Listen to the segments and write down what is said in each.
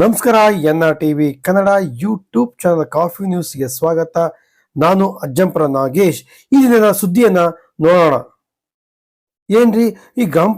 ನಮಸ್ಕಾರ N R T V Kannada YouTube channel coffee ನ್ಯೂಸ್ಗೆ ಸ್ವಾಗತ. ನಾನು ಅಜ್ಜಂಪುರ ನಾಗೇಶ್. ಈ ದಿನದ ಸುದ್ದಿಯನ್ನ ನೋಡೋಣ. ಏನ್ರಿ, ಈ ಗ್ರಾಮ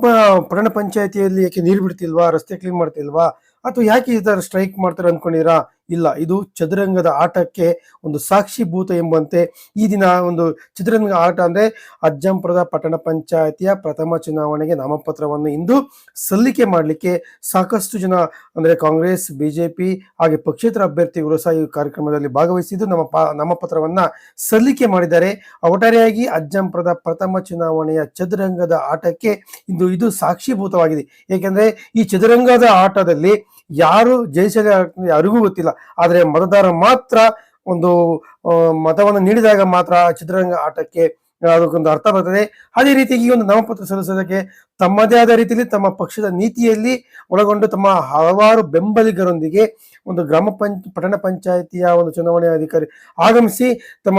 ಪಟ್ಟಣ ಪಂಚಾಯತಿಯಲ್ಲಿ ಯಾಕೆ ನೀರು ಬಿಡ್ತಿಲ್ವಾ, ರಸ್ತೆ ಕ್ಲೀನ್ ಮಾಡ್ತಿಲ್ವಾ, ಅಥವಾ ಯಾಕೆ ಈ ತರ ಸ್ಟ್ರೈಕ್ ಮಾಡ್ತಾರೆ ಅನ್ಕೊಂಡಿರಾ ಇಲ್ಲ, ಇದು ಚದುರಂಗದ ಆಟಕ್ಕೆ ಒಂದು ಸಾಕ್ಷಿಭೂತ ಎಂಬಂತೆ ಈ ದಿನ ಒಂದು ಚದುರಂಗ ಆಟ ಅಂದ್ರೆ ಅಜ್ಜಂಪುರದ ಪಟ್ಟಣ ಪಂಚಾಯತಿಯ ಪ್ರಥಮ ಚುನಾವಣೆಗೆ ನಾಮಪತ್ರವನ್ನು ಇಂದು ಸಲ್ಲಿಕೆ ಮಾಡಲಿಕ್ಕೆ ಸಾಕಷ್ಟು ಜನ ಅಂದ್ರೆ ಕಾಂಗ್ರೆಸ್, ಬಿಜೆಪಿ ಹಾಗೆ ಪಕ್ಷೇತರ ಅಭ್ಯರ್ಥಿಗಳು ಸಹ ಈ ಕಾರ್ಯಕ್ರಮದಲ್ಲಿ ಭಾಗವಹಿಸಿದ್ದು ನಮ್ಮ ನಾಮಪತ್ರವನ್ನ ಸಲ್ಲಿಕೆ ಮಾಡಿದ್ದಾರೆ. ಒಟ್ಟಾರೆಯಾಗಿ ಅಜ್ಜಂಪುರದ ಪ್ರಥಮ ಚುನಾವಣೆಯ ಚದುರಂಗದ ಆಟಕ್ಕೆ ಇಂದು ಇದು ಸಾಕ್ಷಿಭೂತವಾಗಿದೆ ಏಕೆಂದ್ರೆ ಈ ಚದುರಂಗದ ಆಟದಲ್ಲಿ ಯಾರು ಜಯಿಸಲಿ ಯಾರಿಗೂ ಗೊತ್ತಿಲ್ಲ. ಆದರೆ ಮತದಾರ ಮಾತ್ರ ಒಂದು ಮತವನ್ನು ನೀಡಿದಾಗ ಮಾತ್ರ ಚಿತ್ರರಂಗ ಆಟಕ್ಕೆ ಅದಕ್ಕೊಂದು ಅರ್ಥ ಬರ್ತದೆ. ಅದೇ ರೀತಿಯಾಗಿ ಈ ಒಂದು ನಾಮಪತ್ರ ಸಲ್ಲಿಸೋದಕ್ಕೆ ತಮ್ಮದೇ ಆದ ರೀತಿಯಲ್ಲಿ ತಮ್ಮ ಪಕ್ಷದ ನೀತಿಯಲ್ಲಿ ಒಳಗೊಂಡು ತಮ್ಮ ಹಲವಾರು ಬೆಂಬಲಿಗರೊಂದಿಗೆ ಒಂದು ಗ್ರಾಮ ಪಂಚ, ಪಟ್ಟಣ ಪಂಚಾಯಿತಿಯ ಒಂದು ಚುನಾವಣೆ ಅಧಿಕಾರಿ ಆಗಮಿಸಿ ತಮ್ಮ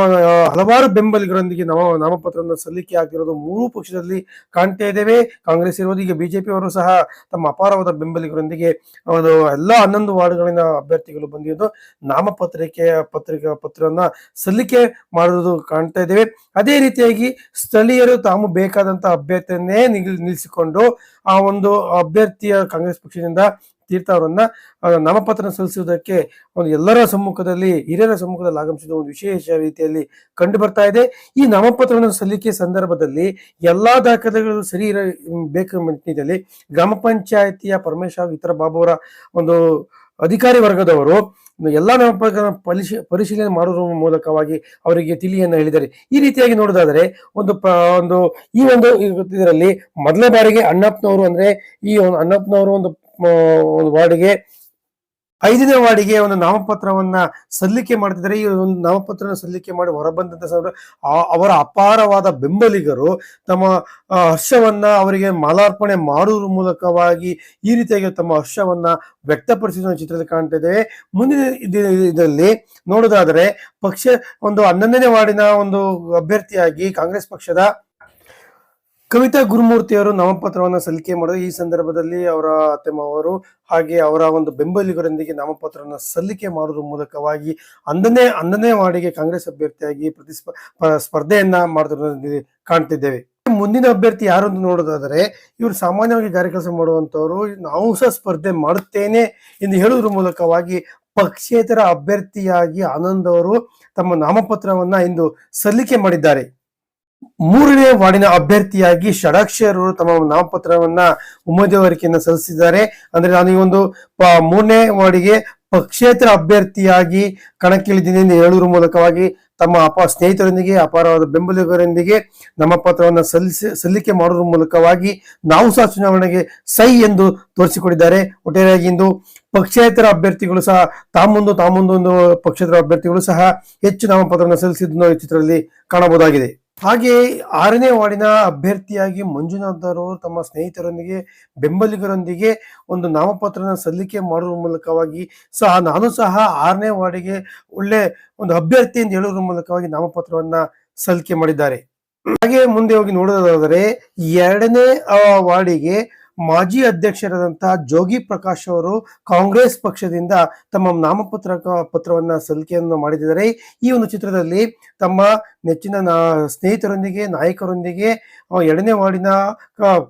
ಹಲವಾರು ಬೆಂಬಲಿಗರೊಂದಿಗೆ ನಾಮ, ನಾಮಪತ್ರವನ್ನು ಸಲ್ಲಿಕೆ ಆಗಿರೋದು ಮೂರು ಪಕ್ಷದಲ್ಲಿ ಕಾಣ್ತಾ ಇದ್ದೇವೆ. ಕಾಂಗ್ರೆಸ್ ಇರುವುದು ಈಗ ಬಿಜೆಪಿ ಅವರು ಸಹ ತಮ್ಮ ಅಪಾರವಾದ ಬೆಂಬಲಿಗರೊಂದಿಗೆ ಒಂದು ಎಲ್ಲ ಹನ್ನೊಂದು ವಾರ್ಡ್ಗಳಿನ ಅಭ್ಯರ್ಥಿಗಳು ಬಂದಿದ್ದು ನಾಮಪತ್ರಿಕೆಯ ಪತ್ರಿಕಾ ಪತ್ರವನ್ನ ಸಲ್ಲಿಕೆ ಮಾಡುವುದು ಕಾಣ್ತಾ ಇದ್ದೇವೆ. ಅದೇ ರೀತಿಯಾಗಿ ಸ್ಥಳೀಯರು ತಾವು ಬೇಕಾದಂತಹ ಅಭ್ಯರ್ಥಿಯನ್ನೇ ನಿಲ್- ನಿಲ್ಲಿಸಿಕೊಂಡು ಆ ಒಂದು ಅಭ್ಯರ್ಥಿಯ ಕಾಂಗ್ರೆಸ್ ಪಕ್ಷದಿಂದ ತೀರ್ಥ ಅವರನ್ನ ನಾಮಪತ್ರ ಸಲ್ಲಿಸುವುದಕ್ಕೆ ಒಂದು ಎಲ್ಲರ ಸಮ್ಮುಖದಲ್ಲಿ, ಹಿರಿಯರ ಸಮ್ಮುಖದಲ್ಲಿ ಆಗಮಿಸಿದ ಒಂದು ವಿಶೇಷ ರೀತಿಯಲ್ಲಿ ಕಂಡು ಬರ್ತಾ ಇದೆ. ಈ ನಾಮಪತ್ರವನ್ನು ಸಲ್ಲಿಕೆ ಸಂದರ್ಭದಲ್ಲಿ ಎಲ್ಲಾ ದಾಖಲೆಗಳು ಸರಿ ಇರ ಬೇಕು ನಿಟ್ಟಿನಲ್ಲಿ ಗ್ರಾಮ ಪಂಚಾಯತಿಯ ಪರಮೇಶ್ವರ ಇತರ ಬಾಬು ಅವರ ಒಂದು ಅಧಿಕಾರಿ ವರ್ಗದವರು ಎಲ್ಲಾ ಪರಿಶೀ ಪರಿಶೀಲನೆ ಮಾಡುವ ಮೂಲಕವಾಗಿ ಅವರಿಗೆ ತಿಳಿಯನ್ನು ಹೇಳಿದ್ದಾರೆ. ಈ ರೀತಿಯಾಗಿ ನೋಡೋದಾದರೆ, ಒಂದು ಒಂದು ಈ ಒಂದು ಇದರಲ್ಲಿ ಮೊದಲ ಬಾರಿಗೆ ಅಣ್ಣಪ್ಪನವರು ಅಂದ್ರೆ ಈ ಒಂದು ಅಣ್ಣಪ್ಪನವರು ಒಂದು ಒಂದು ವಾರ್ಡಿಗೆ ಐದನೇ ವಾರ್ಡಿಗೆ ಒಂದು ನಾಮಪತ್ರವನ್ನ ಸಲ್ಲಿಕೆ ಮಾಡ್ತಿದ್ದಾರೆ. ಈ ಒಂದು ನಾಮಪತ್ರ ಸಲ್ಲಿಕೆ ಮಾಡಿ ಹೊರಬಂದಂತ ಅವರ ಅಪಾರವಾದ ಬೆಂಬಲಿಗರು ತಮ್ಮ ಹರ್ಷವನ್ನ ಅವರಿಗೆ ಮಾಲಾರ್ಪಣೆ ಮಾಡುವ ಮೂಲಕವಾಗಿ ಈ ರೀತಿಯಾಗಿ ತಮ್ಮ ಹರ್ಷವನ್ನ ವ್ಯಕ್ತಪಡಿಸಿದ ಚಿತ್ರದಲ್ಲಿ ಕಾಣ್ತಾ ಇದ್ದೇವೆ ಮುಂದಿನ ಇದರಲ್ಲಿ ನೋಡೋದಾದರೆ ಪಕ್ಷ ಒಂದು ಹನ್ನೊಂದನೇ ವಾರ್ಡಿನ ಒಂದು ಅಭ್ಯರ್ಥಿಯಾಗಿ ಕಾಂಗ್ರೆಸ್ ಪಕ್ಷದ ಕವಿತಾ ಗುರುಮೂರ್ತಿಯವರು ನಾಮಪತ್ರವನ್ನು ಸಲ್ಲಿಕೆ ಮಾಡಿದ್ರು. ಈ ಸಂದರ್ಭದಲ್ಲಿ ಅವರ ಅತ್ತೆಮಾವರು ಹಾಗೆ ಅವರ ಒಂದು ಬೆಂಬಲಿಗರೊಂದಿಗೆ ನಾಮಪತ್ರವನ್ನು ಸಲ್ಲಿಕೆ ಮಾಡುವ ಮೂಲಕವಾಗಿ ಅಂದನೇ ಅಂದನೇ ವಾರ್ಡಿಗೆ ಕಾಂಗ್ರೆಸ್ ಅಭ್ಯರ್ಥಿಯಾಗಿ ಪ್ರತಿಸ್ಪ ಸ್ಪರ್ಧೆಯನ್ನ ಮಾಡುತ್ತಿರುವುದನ್ನು ಕಾಣ್ತಿದ್ದೇವೆ. ಮುಂದಿನ ಅಭ್ಯರ್ಥಿ ಯಾರು ಅಂತ ನೋಡೋದಾದ್ರೆ, ಇವರು ಸಾಮಾನ್ಯವಾಗಿ ಗಾರಿ ಕೆಲಸ ಮಾಡುವಂತವರು ನಾವು ಸಹ ಸ್ಪರ್ಧೆ ಮಾಡುತ್ತೇನೆ ಎಂದು ಹೇಳುವುದರ ಮೂಲಕವಾಗಿ ಪಕ್ಷೇತರ ಅಭ್ಯರ್ಥಿಯಾಗಿ ಆನಂದ್ ಅವರು ತಮ್ಮ ನಾಮಪತ್ರವನ್ನ ಇಂದು ಸಲ್ಲಿಕೆ ಮಾಡಿದ್ದಾರೆ. ಮೂರನೇ ವಾರ್ಡಿನ ಅಭ್ಯರ್ಥಿಯಾಗಿ ಷಡಾಕ್ಷರರು ತಮ್ಮ ನಾಮಪತ್ರವನ್ನ ಉಮೇದುವಾರಿಕೆಯನ್ನ ಸಲ್ಲಿಸಿದ್ದಾರೆ. ಅಂದ್ರೆ ನಾನು ಈ ಒಂದು ಮೂರನೇ ವಾರ್ಡಿಗೆ ಪಕ್ಷೇತರ ಅಭ್ಯರ್ಥಿಯಾಗಿ ಕಣಕ್ಕಿಳಿದ್ದೀನಿ ಎಂದು ಹೇಳುವ ಮೂಲಕವಾಗಿ ತಮ್ಮ ಅಪ, ಸ್ನೇಹಿತರೊಂದಿಗೆ, ಅಪಾರವಾದ ಬೆಂಬಲಿಗರೊಂದಿಗೆ ನಾಮಪತ್ರವನ್ನು ಸಲ್ಲಿಸಿ, ಸಲ್ಲಿಕೆ ಮಾಡುವ ಮೂಲಕವಾಗಿ ನಾವು ಸಹ ಚುನಾವಣೆಗೆ ಸೈ ಎಂದು ತೋರಿಸಿಕೊಂಡಿದ್ದಾರೆ ಒಟ್ಟಾರೆಯಾಗಿ ಇಂದು ಪಕ್ಷೇತರ ಅಭ್ಯರ್ಥಿಗಳು ಸಹ ತಾಮೊಂದು ತಾಮೊಂದು ಒಂದು ಪಕ್ಷೇತರ ಅಭ್ಯರ್ಥಿಗಳು ಸಹ ಹೆಚ್ಚು ನಾಮಪತ್ರವನ್ನು ಸಲ್ಲಿಸಿದ್ದನ್ನು ಈ ಚಿತ್ರದಲ್ಲಿ ಕಾಣಬಹುದಾಗಿದೆ. ಹಾಗೆ ಆರನೇ ವಾರ್ಡಿನ ಅಭ್ಯರ್ಥಿಯಾಗಿ ಮಂಜುನಾಥ್ ತಮ್ಮ ಸ್ನೇಹಿತರೊಂದಿಗೆ, ಬೆಂಬಲಿಗರೊಂದಿಗೆ ಒಂದು ನಾಮಪತ್ರನ ಸಲ್ಲಿಕೆ ಮಾಡುವ ಮೂಲಕವಾಗಿ ಸಹ ನಾನು ಸಹ ಆರನೇ ವಾರ್ಡಿಗೆ ಒಳ್ಳೆ ಒಂದು ಅಭ್ಯರ್ಥಿ ಎಂದು ಹೇಳುವ ಮೂಲಕವಾಗಿ ನಾಮಪತ್ರವನ್ನ ಸಲ್ಲಿಕೆ ಮಾಡಿದ್ದಾರೆ. ಹಾಗೆ ಮುಂದೆ ಹೋಗಿ ನೋಡೋದಾದರೆ ಎರಡನೇ ವಾರ್ಡಿಗೆ ಮಾಜಿ ಅಧ್ಯಕ್ಷರಾದಂತಹ ಜೋಗಿ ಪ್ರಕಾಶ್ ಅವರು ಕಾಂಗ್ರೆಸ್ ಪಕ್ಷದಿಂದ ತಮ್ಮ ನಾಮಪತ್ರ ಪತ್ರವನ್ನ ಸಲ್ಲಿಕೆಯನ್ನು ಮಾಡಿದ್ದಾರೆ. ಈ ಒಂದು ಚಿತ್ರದಲ್ಲಿ ತಮ್ಮ ನೆಚ್ಚಿನ ಸ್ನೇಹಿತರೊಂದಿಗೆ, ನಾಯಕರೊಂದಿಗೆ ಎರಡನೇ ವಾರ್ಡಿನ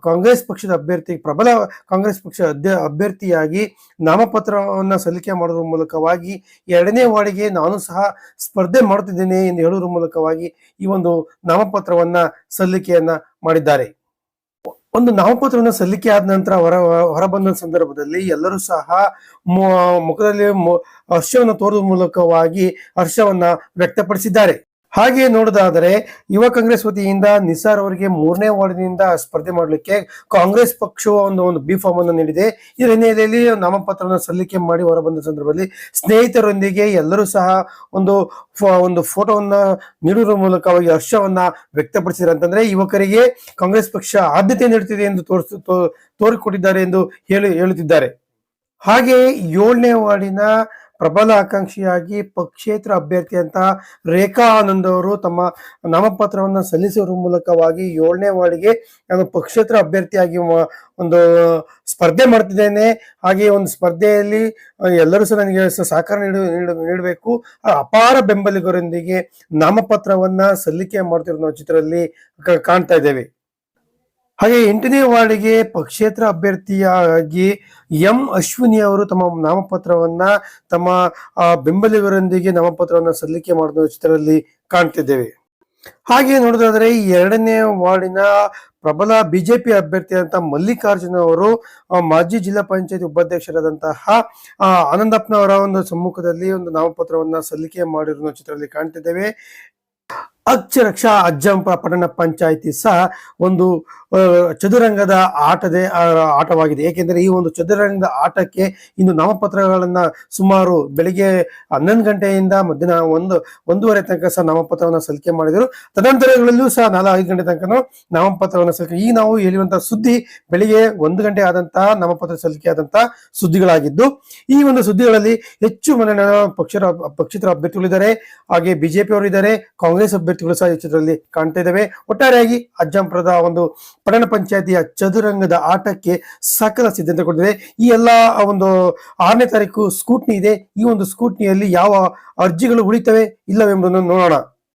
ಕಾಂಗ್ರೆಸ್ ಪಕ್ಷದ ಅಭ್ಯರ್ಥಿ, ಪ್ರಬಲ ಕಾಂಗ್ರೆಸ್ ಪಕ್ಷ ಅಭ್ಯರ್ಥಿಯಾಗಿ ನಾಮಪತ್ರವನ್ನ ಸಲ್ಲಿಕೆ ಮಾಡುವ ಮೂಲಕವಾಗಿ ಎರಡನೇ ವಾರ್ಡಿಗೆ ನಾನು ಸಹ ಸ್ಪರ್ಧೆ ಮಾಡುತ್ತಿದ್ದೇನೆ ಎಂದು ಹೇಳುವ ಮೂಲಕವಾಗಿ ಈ ಒಂದು ನಾಮಪತ್ರವನ್ನ ಸಲ್ಲಿಕೆಯನ್ನ ಮಾಡಿದ್ದಾರೆ. ಒಂದು ನಾಮಪತ್ರವನ್ನು ಸಲ್ಲಿಕೆ ಆದ ನಂತರ ಹೊರ, ಹೊರಬಂದ ಸಂದರ್ಭದಲ್ಲಿ ಎಲ್ಲರೂ ಸಹ ಮುಖದಲ್ಲಿ ಹರ್ಷವನ್ನು ತೋರುವ ಮೂಲಕವಾಗಿ ಹರ್ಷವನ್ನ ವ್ಯಕ್ತಪಡಿಸಿದ್ದಾರೆ. ಹಾಗೆ ನೋಡೋದಾದರೆ ಯುವ ಕಾಂಗ್ರೆಸ್ ವತಿಯಿಂದ ನಿಸಾರ್ ಅವರಿಗೆ ಮೂರನೇ ವಾರ್ಡಿನಿಂದ ಸ್ಪರ್ಧೆ ಮಾಡಲಿಕ್ಕೆ ಕಾಂಗ್ರೆಸ್ ಪಕ್ಷವು ಒಂದು ಒಂದು ಬಿ ಫಾರ್ಮ್ ಅನ್ನು ನೀಡಿದೆ. ಇದರ ಹಿನ್ನೆಲೆಯಲ್ಲಿ ನಾಮಪತ್ರವನ್ನು ಸಲ್ಲಿಕೆ ಮಾಡಿ ಹೊರಬಂದ ಸಂದರ್ಭದಲ್ಲಿ ಸ್ನೇಹಿತರೊಂದಿಗೆ ಎಲ್ಲರೂ ಸಹ ಒಂದು ಒಂದು ಫೋಟೋವನ್ನ ನೀಡುವ ಮೂಲಕವಾಗಿ ಹರ್ಷವನ್ನ ವ್ಯಕ್ತಪಡಿಸಿದ್ದಾರೆ. ಅಂತಂದ್ರೆ ಯುವಕರಿಗೆ ಕಾಂಗ್ರೆಸ್ ಪಕ್ಷ ಆದ್ಯತೆ ನೀಡುತ್ತಿದೆ ಎಂದು ತೋರಿಸ ತೋರಿಕೊಟ್ಟಿದ್ದಾರೆ ಎಂದು ಹೇಳಿ, ಹೇಳುತ್ತಿದ್ದಾರೆ. ಹಾಗೆ ಏಳನೇ ವಾರ್ಡಿನ ಪ್ರಬಲ ಆಕಾಂಕ್ಷಿಯಾಗಿ ಪಕ್ಷೇತರ ಅಭ್ಯರ್ಥಿ ಅಂತ ರೇಖಾ ಆನಂದ್ ಅವರು ತಮ್ಮ ನಾಮಪತ್ರವನ್ನು ಸಲ್ಲಿಸುವ ಮೂಲಕವಾಗಿ ಏಳನೇ ವಾರ್ಡ್ಗೆ ನಾನು ಪಕ್ಷೇತರ ಅಭ್ಯರ್ಥಿಯಾಗಿ ಒಂದು ಸ್ಪರ್ಧೆ ಮಾಡ್ತಿದ್ದೇನೆ. ಹಾಗೆ ಒಂದು ಸ್ಪರ್ಧೆಯಲ್ಲಿ ಎಲ್ಲರೂ ಸಹ ನನಗೆ ಸಹಕಾರ ನೀಡು, ನೀಡು- ನೀಡಬೇಕು. ಅಪಾರ ಬೆಂಬಲಿಗರೊಂದಿಗೆ ನಾಮಪತ್ರವನ್ನ ಸಲ್ಲಿಕೆ ಮಾಡ್ತಿರೋ ಚಿತ್ರದಲ್ಲಿ ಕಾಣ್ತಾ ಇದ್ದೇವೆ. ಹಾಗೆ ಎಂಟನೇ ವಾರ್ಡ್ಗೆ ಪಕ್ಷೇತರ ಅಭ್ಯರ್ಥಿಯಾಗಿ ಎಂ ಅಶ್ವಿನಿ ಅವರು ತಮ್ಮ ನಾಮಪತ್ರವನ್ನ ತಮ್ಮ ಬೆಂಬಲಿಗರೊಂದಿಗೆ ನಾಮಪತ್ರವನ್ನ ಸಲ್ಲಿಕೆ ಮಾಡಿದ ಚಿತ್ರದಲ್ಲಿ ಕಾಣ್ತಿದ್ದೇವೆ. ಹಾಗೆ ನೋಡೋದಾದ್ರೆ ಎರಡನೇ ವಾರ್ಡಿನ ಪ್ರಬಲ ಬಿಜೆಪಿ ಅಭ್ಯರ್ಥಿ ಅಂತ ಮಲ್ಲಿಕಾರ್ಜುನ ಅವರು ಮಾಜಿ ಜಿಲ್ಲಾ ಪಂಚಾಯತ್ ಉಪಾಧ್ಯಕ್ಷರಾದಂತಹ ಆನಂದಪ್ಪನವರ ಒಂದು ಸಮ್ಮುಖದಲ್ಲಿ ಒಂದು ನಾಮಪತ್ರವನ್ನ ಸಲ್ಲಿಕೆ ಮಾಡಿರುವ ಚಿತ್ರದಲ್ಲಿ ಕಾಣ್ತಿದ್ದೇವೆ. ಅಕ್ಷರಕ್ಷ ಅಜ್ಜಂಪ ಪಟ್ಟಣ ಪಂಚಾಯಿತಿ ಸಹ ಒಂದು ಚದುರಂಗದ ಆಟದೇ ಆಟವಾಗಿದೆ. ಏಕೆಂದರೆ ಈ ಒಂದು ಚದುರಂಗದ ಆಟಕ್ಕೆ ಇಂದು ನಾಮಪತ್ರಗಳನ್ನ ಸುಮಾರು ಬೆಳಿಗ್ಗೆ ಹನ್ನೊಂದು ಗಂಟೆಯಿಂದ ಮಧ್ಯಾಹ್ನ ಒಂದು, ಒಂದೂವರೆ ತನಕ ಸಹ ನಾಮಪತ್ರವನ್ನು ಸಲ್ಲಿಕೆ ಮಾಡಿದರು. ತದನಂತರಗಳಲ್ಲೂ ಸಹ ನಾಲ್ಕು, ಐದು ಗಂಟೆ ತನಕ ನಾಮಪತ್ರವನ್ನು ಸಲ್ಲಿಕೆ, ಈ ನಾವು ಹೇಳುವಂತಹ ಸುದ್ದಿ ಬೆಳಿಗ್ಗೆ ಒಂದು ಗಂಟೆ ಆದಂತಹ ನಾಮಪತ್ರ ಸಲ್ಲಿಕೆ ಆದಂತಹ ಸುದ್ದಿಗಳಾಗಿದ್ದು, ಈ ಒಂದು ಸುದ್ದಿಗಳಲ್ಲಿ ಹೆಚ್ಚು ಮನ ಪಕ್ಷ ಪಕ್ಷೇತರ ಅಭ್ಯರ್ಥಿಗಳಿದ್ದಾರೆ. ಹಾಗೆ ಬಿಜೆಪಿ ಅವರು ಇದ್ದಾರೆ, ಕಾಂಗ್ರೆಸ್ ಅಭ್ಯರ್ಥಿಗಳು ಸಹ ಈ ಚಿತ್ರದಲ್ಲಿ ಕಾಣ್ತಾ ಇದ್ದಾವೆ ಒಟ್ಟಾರೆಯಾಗಿ ಅಜ್ಜಂಪುರದ ಒಂದು ಪಟ್ಟಣ ಪಂಚಾಯತಿಯ ಚದುರಂಗದ ಆಟಕ್ಕೆ ಸಕಲ ಸಿದ್ಧತೆ ಕೊಟ್ಟಿದೆ. ಈ ಎಲ್ಲಾ ಒಂದು ಆರನೇ ತಾರೀಕು ಸ್ಕೂಟ್ನಿ ಇದೆ. ಈ ಒಂದು ಸ್ಕೂಟ್ನಿಯಲ್ಲಿ ಯಾವ ಅರ್ಜಿಗಳು ಉಳಿತವೆ ಇಲ್ಲವೆಂಬುದನ್ನು ನೋಡೋಣ.